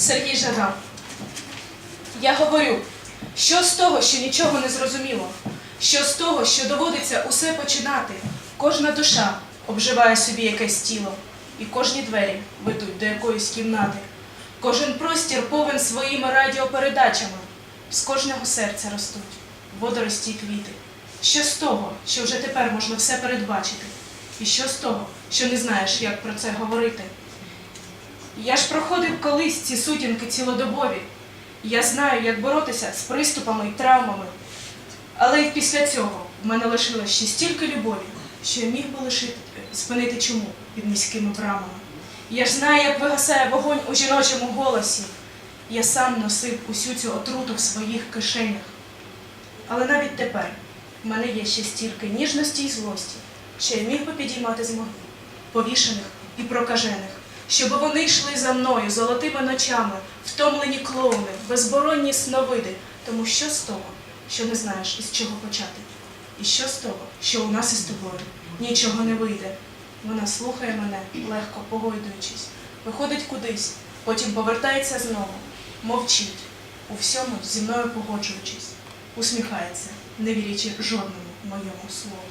Сергій Жаган. Я говорю, що з того, що нічого не зрозуміло, що з того, що доводиться усе починати, кожна душа обживає собі якесь тіло, і кожні двері ведуть до якоїсь кімнати. Кожен простір повен своїми радіопередачами, з кожного серця ростуть водорості й квіти. Що з того, що вже тепер можна все передбачити? І що з того, що не знаєш, як про це говорити? Я ж проходив колись ці сутінки цілодобові. Я знаю, як боротися з приступами і травмами. Але й після цього в мене лишилось ще стільки любові, що я міг би лишити, спинити чому під міськими брамами. Я ж знаю, як вигасає вогонь у жіночому голосі. Я сам носив усю цю отруту в своїх кишенях. Але навіть тепер в мене є ще стільки ніжності й злості, що я міг би підіймати з могил, повішених і прокажених, щоб вони йшли за мною золотими ночами, втомлені клоуни, безборонні сновиди. Тому що з того, що не знаєш, із чого почати? І що з того, що у нас із тобою нічого не вийде? Вона слухає мене, легко погойдуючись, виходить кудись, потім повертається знову, мовчить, у всьому зі мною погоджуючись, усміхається, не вірячи жодному моєму слову.